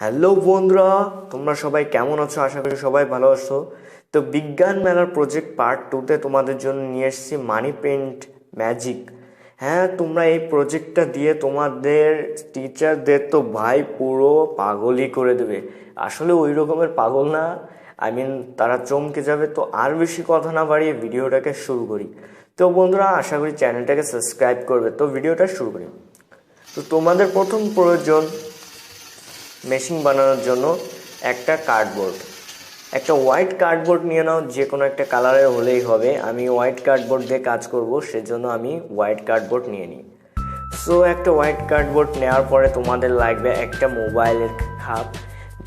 Hello বন্ধুরা, তোমরা সবাই কেমন আছো? আশা করি সবাই ভালো আছো। তো বিজ্ঞান মেলার প্রজেক্ট পার্ট টুতে তোমাদের জন্য নিয়ে এসেছি মানি পেন্ট ম্যাজিক হ্যাঁ তোমরা এই প্রজেক্টটা দিয়ে তোমাদের টিচারদের তো ভাই পুরো পাগলই করে দেবে। আসলে ওই রকমের পাগল না। আই মিন তারা চমকে যাবে, তো আর বেশি কথা না বাড়িয়ে ভিডিওটাকে শুরু করি। তো বন্ধুরা, আশা করি চ্যানেলটাকে সাবস্ক্রাইব করবে। তো ভিডিওটা শুরু করি। তো তোমাদের প্রথম প্রয়োজন মেশিন বানানোর জন্য একটা কার্ডবোর্ড। একটা হোয়াইট কার্ডবোর্ড নিয়ে নাও, যে কোনো একটা কালারের হলেই হবে। আমি হোয়াইট কার্ডবোর্ড দিয়ে কাজ করব, সেজন্য আমি হোয়াইট কার্ডবোর্ড নিয়ে নিই। সো, একটা হোয়াইট কার্ডবোর্ড নেওয়ার পরে তোমাদের লাগবে একটা মোবাইলের খাপ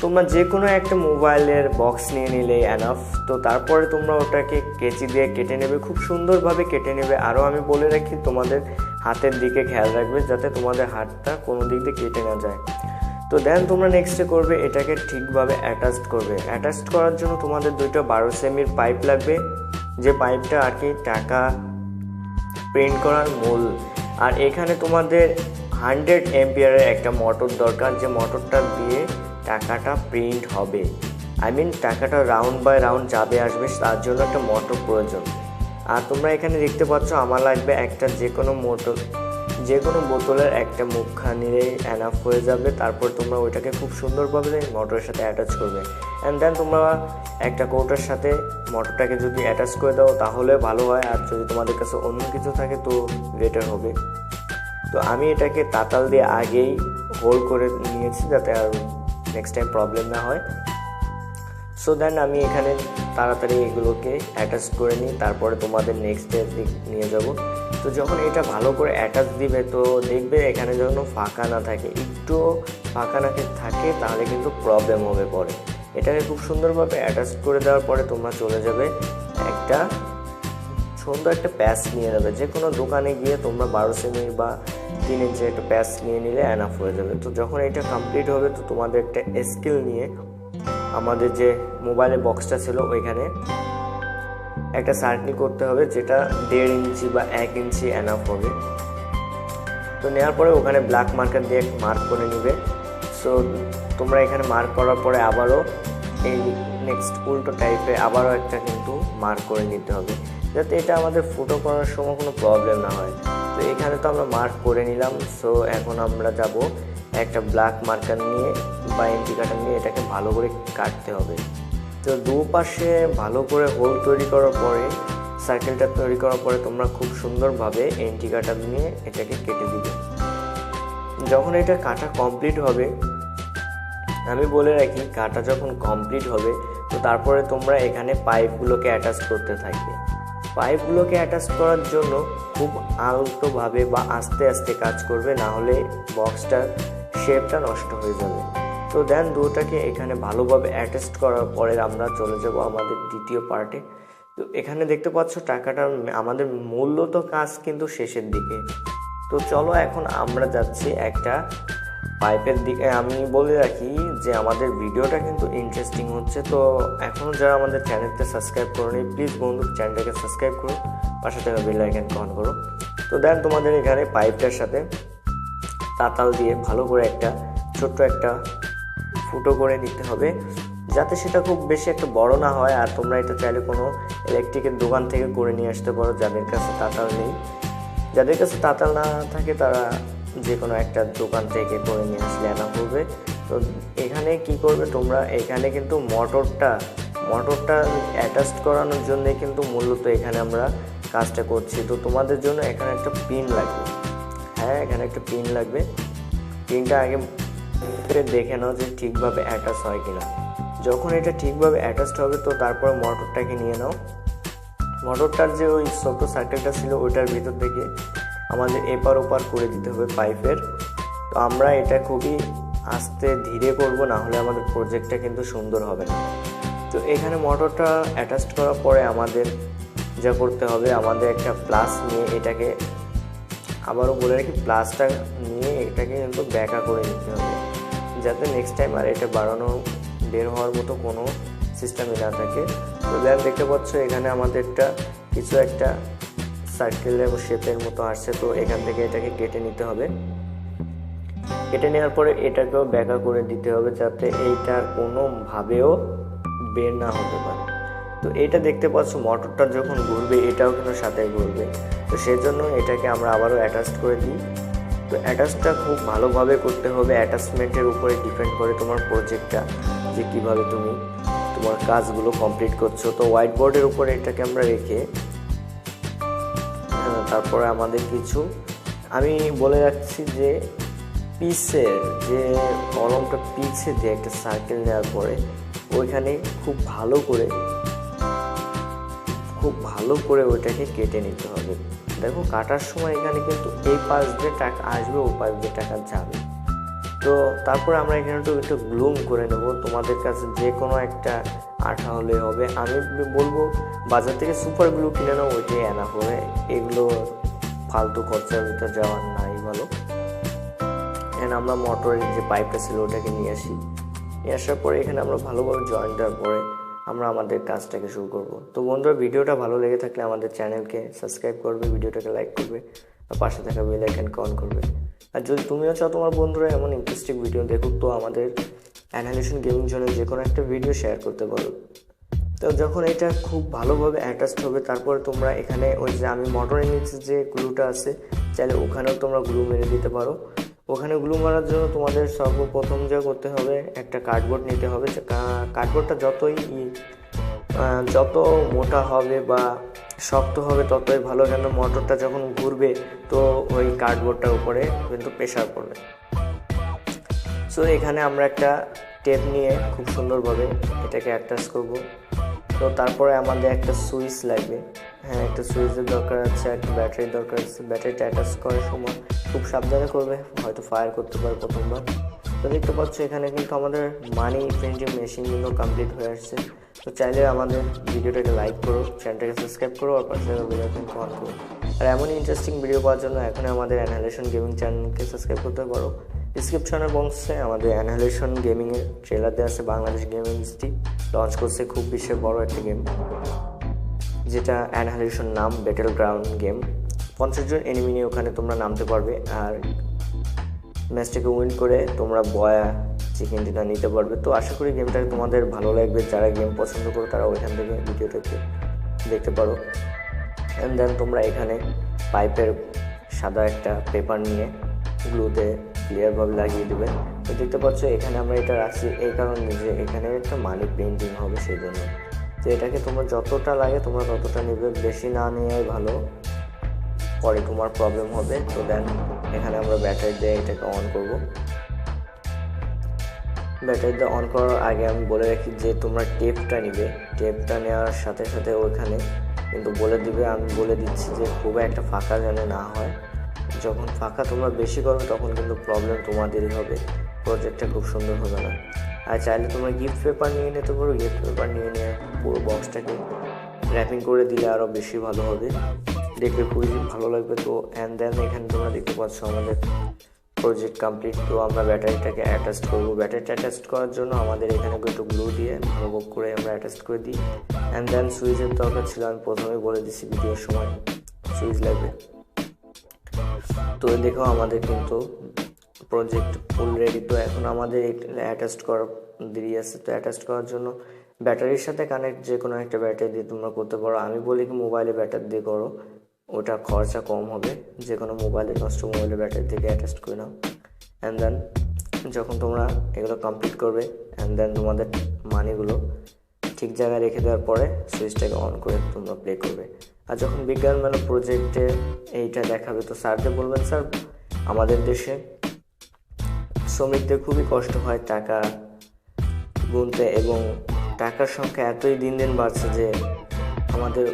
তোমরা যে কোনো একটা মোবাইলের বক্স নিয়ে নিলে অ্যানাফ তো তারপরে তোমরা ওটাকে কেচি দিয়ে কেটে নেবে, খুব সুন্দরভাবে কেটে নেবে। আরও আমি বলে রাখি, তোমাদের হাতের দিকে খেয়াল রাখবে, যাতে তোমাদের হাতটা কোনো দিক দিয়ে কেটে না যায়। তো দেন তোমরা নেক্সটে করবে, এটাকে ঠিকভাবে অ্যাটাচড করবে। অ্যাটাচড করার জন্য তোমাদের দুইটা বারো সেমির পাইপ লাগবে, যে পাইপটা আর কি টাকা প্রিন্ট করার মূল। আর এখানে তোমাদের হান্ড্রেড এমপিয়ারের একটা মোটর দরকার, যে মোটরটা দিয়ে টাকাটা প্রিন্ট হবে। আই মিন টাকাটা রাউন্ড বাই রাউন্ড যাবে, আসবে, তার জন্য একটা মোটর প্রয়োজন। আর তোমরা এখানে দেখতে পাচ্ছ, আমার লাগবে একটা যে কোনো মোটর যে কোনো বোতলের একটা মুখখানিরেই অ্যানাফ হয়ে যাবে, তারপর তোমরা ওইটাকে খুব সুন্দরভাবে মোটরের সাথে অ্যাটাচ করবে। অ্যান্ড দেন তোমরা একটা কৌটার সাথে মোটরটাকে যদি অ্যাটাচ করে দাও, তাহলে ভালো হয়। আর যদি তোমাদের কাছে অন্য কিছু থাকে, তো বেটার হবে। তো আমি এটাকে তাতাল দিয়ে আগেই হোল্ড করে নিয়েছি যাতে আর নেক্সট টাইম প্রবলেম না হয়। সো দেন আমি এখানে তাড়াতাড়ি এগুলোকে অ্যাটাচ করে নিই, তারপরে তোমাদের নেক্সট ডে নিয়ে যাব। তো যখন এটা ভালো করে অ্যাটাচ দিবে, তো দেখবে এখানে যখন ফাঁকা না থাকে। একটু ফাঁকা না থাকে, তাহলে কিন্তু প্রবলেম হবে পরে। এটাকে খুব সুন্দরভাবে অ্যাটাচ করে দেওয়ার পরে তোমরা চলে যাবে একটা সুন্দর একটা প্যাচ নিয়ে যাবে যে কোনো দোকানে গিয়ে তোমরা বারো সেমি বা তিন ইঞ্চি একটা প্যাচ নিয়ে নিলে অ্যানাফ হয়ে যাবে। তো যখন এটা কমপ্লিট হবে, তো তোমাদের একটা স্কিল নিয়ে আমাদের যে মোবাইলের বক্সটা ছিল, ওইখানে একটা সার্কেল করতে হবে যেটা দেড় ইঞ্চি বা এক ইঞ্চি অ্যানাফ হবে। তো নেওয়ার পরে ওখানে ব্ল্যাক মার্কার দিয়ে মার্ক করে নেবে। সো তোমরা এখানে মার্ক করার পরে আবারও এই নেক্সট উল্টো টাইপে আবারও একটা কিন্তু মার্ক করে নিতে হবে। যাতে এটা আমাদের ফুটো করার সময় কোনো প্রবলেম না হয়। তো এখানে তো আমরা মার্ক করে নিলাম। সো এখন আমরা যাব একটা ব্ল্যাক মার্কার নিয়ে বা এন্টি কাটার নিয়ে এটাকে ভালো করে কাটতে হবে। তো দুপাশে ভালো করে হোল তৈরি করার পরে সার্কেলটা তৈরি করার পরে তোমরা খুব সুন্দরভাবে এন্টি কাটার নিয়ে এটাকে কেটে দিবে। যখন এটা কাটা কমপ্লিট হবে, আমি বলে রাখি কাটা যখন কমপ্লিট হবে, তো তারপরে তোমরা এখানে পাইপগুলোকে অ্যাটাচ করতে থাকবে। পাইপগুলোকে অ্যাটাচ করার জন্য খুব আলতোভাবে বা আস্তে আস্তে কাজ করবে, না হলে বক্সটার শেপটা নষ্ট হয়ে যাবে। তো দেন দুটাকে এখানে ভালোভাবে অ্যাটাচ করার পরে আমরা চলে যাব আমাদের দ্বিতীয় পার্টে। তো এখানে দেখতে পাচ্ছ টাকাটার আমাদের মূল্যত কাজ কিন্তু শেষের দিকে। তো চলো এখন আমরা যাচ্ছি একটা পাইপের দিকে। আমি বলে রাখি যে আমাদের ভিডিওটা কিন্তু ইন্টারেস্টিং হচ্ছে, তো এখনও যারা আমাদের চ্যানেলতে সাবস্ক্রাইব করোনি প্লিজ বন্ধু চ্যানেলটাকে সাবস্ক্রাইব করো, পাশে থাকা বেল আইকন অন করো। তো দেন তোমাদের এখানে পাইপটার সাথে তাতাল দিয়ে ভালো করে একটা ছোট্ট একটা ফুটো করে নিতে হবে, যাতে সেটা খুব বেশি একটা বড় না হয়। আর তোমরা এটা চাইলে কোনো ইলেকট্রিকের দোকান থেকে করে নিয়ে আসতে পারো, যাদের কাছে তাতাল নেই। যাদের কাছে তাতাল না থাকে, তারা যে কোনো একটা দোকান থেকে করে নিয়ে আসলে আনা করবে। তো এখানে কি করবে তোমরা? এখানে কিন্তু মোটরটা মোটরটা অ্যাটাচ করানোর জন্য কিন্তু মূলত এখানে আমরা কাজটা করছি। তো তোমাদের জন্য এখানে একটা পিন লাগবে। হ্যাঁ এখানে একটা পিন লাগবে। পিনটা আগে দেখে নাও যে ঠিকভাবে অ্যাটাচ হয় কিনা। যখন এটা ঠিকভাবে অ্যাটাচড হবে, তো তারপর মোটরটাকে নিয়ে নাও। মোটরটার যে ওই ছোটো সার্কেলটা ছিল, ওইটার ভিতর থেকে আমাদের এপার ওপার করে দিতে হবে পাইপের তো আমরা এটা খুবই আস্তে ধীরে করব, না হলে আমাদের প্রজেক্টটা কিন্তু সুন্দর হবে না। তো এখানে মোটরটা অ্যাটাচড করার পরে আমাদের যা করতে হবে, আমাদের একটা প্লাস নিয়ে এটাকে আবারও বলে রাখি প্লাসটা নিয়ে এটাকে কিন্তু ব্যাকা করে নিতে হবে। যাতে নেক্সট টাইম আর এটা বাড়ানো বের হওয়ার মতো কোনো সিস্টেমই না থাকে। তো দেন দেখতে পাচ্ছ এখানে আমাদের একটা কিছু একটা সার্কেলের শেপের মতো আসছে, তো এখান থেকে এটাকে কেটে নিতে হবে। কেটে নেওয়ার পরে এটাকেও ব্যাকা করে দিতে হবে যাতে এইটা কোনোভাবেও বের না হতে পারে। তো এটা দেখতে পাচ্ছ মোটরটা যখন ঘুরবে, এটাও কিন্তু সাথে ঘুরবে। তো সেজন্য এটাকে আমরা আবারও অ্যাটাচ করে দিই। তো অ্যাটাচটা খুব ভালোভাবে করতে হবে। অ্যাটাচমেন্টের উপরে ডিপেন্ড করে তোমার প্রজেক্টটা যে কীভাবে তুমি তোমার কাজগুলো কমপ্লিট করছ। তো হোয়াইট বোর্ডের উপরে এটাকে আমরা রেখে তারপরে আমাদের কিছু, আমি বলে রাখছি যে পিসের, যে কলমটা পিছে দিয়ে একটা সার্কেল নেওয়ার পরে, ওইখানে খুব ভালো করে, খুব ভালো করে ওইটাকে কেটে নিতে হবে। দেখো, কাটার সময় এখানে কিন্তু এই পাশ দিয়ে টাকা, আসবে ও পাশ দিয়ে টাকা যাবে। তো তারপরে আমরা এখানে একটু একটু গ্লুম করে নেব। তোমাদের কাছে যে কোনো একটা আঠা হলে হবে। আমি বলব, বাজার থেকে সুপার গ্লু কিনে নাও, ওইটাই আনা হবে। এগুলো ফালতু খরচার ভিতরে যাওয়ার নাই ভালো এখানে আমরা মোটরের যে পাইপটা ছিল, ওটাকে নিয়ে আসি। নিয়ে আসার পরে এখানে আমরা ভালোভাবে জয়েন দেওয়ার পরে আমরা আমাদের কাজটাকে শুরু করব। তো বন্ধুরা, ভিডিওটা ভালো লেগে থাকলে আমাদের চ্যানেলকে সাবস্ক্রাইব করবে, ভিডিওটাকে লাইক করবে, আর পাশে থাকা বেল আইকনকে অন করবে। আর যদি তুমিও চাও তোমার বন্ধুরা এমন ইন্টারেস্টিং ভিডিও দেখুক, তো আমাদের অ্যানালিশন গেমিং জন্য যে কোনো একটা ভিডিও শেয়ার করতে পারো। তো যখন এটা খুব ভালোভাবে অ্যাটাচড হবে, তারপরে তোমরা এখানে ওই যে আমি মোটরের নিচে যে গ্লুটা আছে চাইলে ওখানেও তোমরা গ্লু মেরে দিতে পারো। ওখানে গ্লু মারার জন্য তোমাদের সর্বপ্রথম যা করতে হবে, একটা কার্ডবোর্ড নিতে হবে। কার্ডবোর্ডটা যতই যত মোটা হবে বা শক্ত হবে ততই ভালো, কেন মোটরটা যখন ঘুরবে তো ওই কার্ডবোর্ডটার উপরে কিন্তু প্রেশার পড়বে। সো এখানে আমরা একটা টেপ নিয়ে খুব সুন্দরভাবে এটাকে অ্যাটাচ করব। তো তারপরে আমাদের একটা সুইচ লাগবে। হ্যাঁ একটা সুইচের দরকার আছে, একটা ব্যাটারির দরকার আছে। ব্যাটারিটা অ্যাটাচ করার সময় খুব সাবধানে করবে, হয়তো ফায়ার করতে পারে প্রথমবার। তো দেখতে পাচ্ছ, এখানে কিন্তু আমাদের মানি প্রিন্টিং মেশিনগুলো কমপ্লিট হয়ে আসছে। তো চাইলে আমাদের ভিডিওটাকে লাইক করো চ্যানেলটাকে সাবস্ক্রাইব করো, আর পাশে ভিডিও কমেন্ট করো। আর এমনই ইন্টারেস্টিং ভিডিও পাওয়ার জন্য এখন আমাদের অ্যানালেশন গেমিং চ্যানেলকে সাবস্ক্রাইব করতে পারো। ডিসক্রিপশনের বক্সে আমাদের অ্যানালেশন গেমিংয়ের ট্রেলার দেওয়া আছে বাংলাদেশ গেমিং লঞ্চ করছে খুব বিশ্বের বড় একটা গেম যেটা অ্যানহালিশন নাম ব্যাটেল গ্রাউন্ড গেম পঞ্চাশ জন এনিমি নিয়ে ওখানে তোমরা নামতে পারবে, আর ম্যাচটাকে উইন করে তোমরা বয়া চিকেন ডিনার নিতে পারবে। তো আশা করি গেমটা তোমাদের ভালো লাগবে, যারা গেম পছন্দ করো তারা ওইখান থেকে ভিডিওটাকে দেখতে পারো। অ্যান্ড দেন তোমরা এখানে পাইপের সাদা একটা পেপার নিয়ে গ্লুতে ক্লিয়ারভাবে লাগিয়ে দেবে। তো দেখতে পাচ্ছ, এখানে আমরা এটা রাখছি এই কারণে যে এখানে একটা মানি পেন্টিং হবে, সেই জন্য। তো এটাকে তোমার যতটা লাগে তোমরা ততটা নেবে। বেশি না নেওয়াই ভালো। পরে তোমার প্রবলেম হবে। তো দেন, এখানে আমরা ব্যাটারি দিয়ে এটাকে অন করব। ব্যাটারি দিয়ে অন করার আগে আমি বলে রাখি যে তোমরা টেপটা নিবে। টেপটা নেওয়ার সাথে সাথে ওইখানে কিন্তু বলে দিবে। আমি বলে দিচ্ছি যে খুব একটা ফাঁকা যেন না হয়। যখন ফাঁকা তোমরা বেশি করবে তখন কিন্তু প্রবলেম তোমাদেরই হবে। প্রজেক্টটা খুব সুন্দর হবে না। আর চাইলে তোমরা গিফট পেপার নিয়ে নিতে পারো। গিফট পেপার নিয়ে নিয়ে পুরো বক্সটাকে র্যাপিং করে দিলে আরও বেশি ভালো হবে। দেখবে খুবই ভালো লাগবে তো অ্যান্ড দেন এখানে তোমরা দেখতে পাচ্ছ আমাদের প্রজেক্ট কমপ্লিট তো আমরা ব্যাটারিটাকে অ্যাটাচ করব। ব্যাটারিটা অ্যাটাচ করার জন্য আমাদের এখানে একটু গ্লু দিয়ে ভালো করে আমরা অ্যাটাচ করে দিই। অ্যান্ড দেন সুইচের দরকার ছিল, আমি প্রথমেই বলে দিচ্ছি ভিডিওর সময়। সুইচ লাগবে। তো দেখো আমাদের কিন্তু প্রজেক্ট ফুল রেডি তো এখন আমাদের অ্যাটাচ করার দেরি আছে। তো অ্যাটাচ করার জন্য ব্যাটারির সাথে কানেক্ট যে কোনো একটা ব্যাটারি দিয়ে তোমরা করতে পারো। আমি বলি কি মোবাইলে ব্যাটারি দিয়ে করো। ওটা খরচা কম হবে। যে কোনো মোবাইলে নষ্ট মোবাইলে ব্যাটারি থেকে অ্যাটাচ করে নাও। অ্যান্ড দেন যখন তোমরা এগুলো কমপ্লিট করবে অ্যান্ড দেন তোমাদের মানিগুলো ঠিক জায়গায় রেখে দেওয়ার পরে সুইচটাকে অন করে তোমরা প্লে করবে। আর যখন বিজ্ঞান মেলা প্রজেক্টে এইটা দেখাবে, তো স্যারকে বলবেন স্যার আমাদের দেশে শ্রমিকদের খুবই কষ্ট হয় টাকা গুনতে এবং টাকার সংখ্যা এতই দিন দিন বাড়ছে যে আমাদের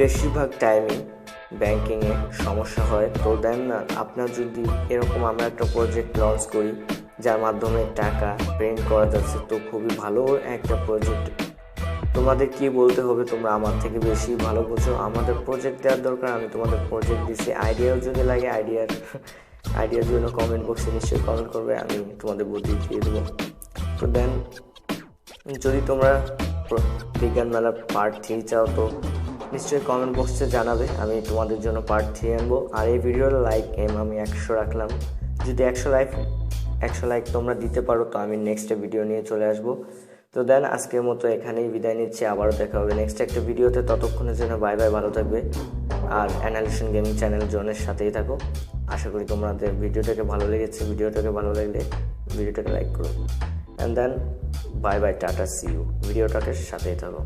বেশিরভাগ টাইমে ব্যাংকিংয়ে সমস্যা হয়। তো দেন না, আপনার যদি এরকম আমরা একটা প্রজেক্ট লঞ্চ করি, যার মাধ্যমে টাকা প্রিন্ট করা যাচ্ছে, তো খুবই ভালো একটা প্রজেক্ট তোমাদের কি বলতে হবে? তোমরা আমার থেকে বেশি ভালো বোঝো। আমাদের প্রজেক্ট দেওয়ার দরকার, আমি তোমাদের প্রজেক্ট দিচ্ছি আইডিয়াও যদি লাগে আইডিয়ার আইডিয়ার জন্য কমেন্ট বক্সে নিশ্চয়ই কমেন্ট করবে, আমি তোমাদের বুদ্ধি দিয়ে দেবো। তো দেন যদি তোমরা বিজ্ঞান মেলার পার্ট থ্রি চাও, তো নিশ্চয়ই কমেন্ট বক্সে জানাবে। আমি তোমাদের জন্য পার্ট থ্রি আনব। আর এই ভিডিওর লাইক এম আমি একশো রাখলাম। যদি একশো লাইক একশো লাইক তোমরা দিতে পারো, তো আমি নেক্সট ভিডিও নিয়ে চলে আসব। তো দেন আজকের মতো এখানেই বিদায় নিচ্ছি। আবারও দেখা হবে নেক্সট একটা ভিডিওতে ততক্ষণের জন্য বাই বাই ভালো থাকবে। আর অ্যানালিশন গেমিং চ্যানেল জনের সাথেই থাকো। আশা করি তোমাদের ভিডিওটাকে ভালো লেগেছে। ভিডিওটাকে ভালো লাগলে ভিডিওটাকে লাইক করো। And then bye bye tata see you ভিডিওটাকে সাথেই থাকো।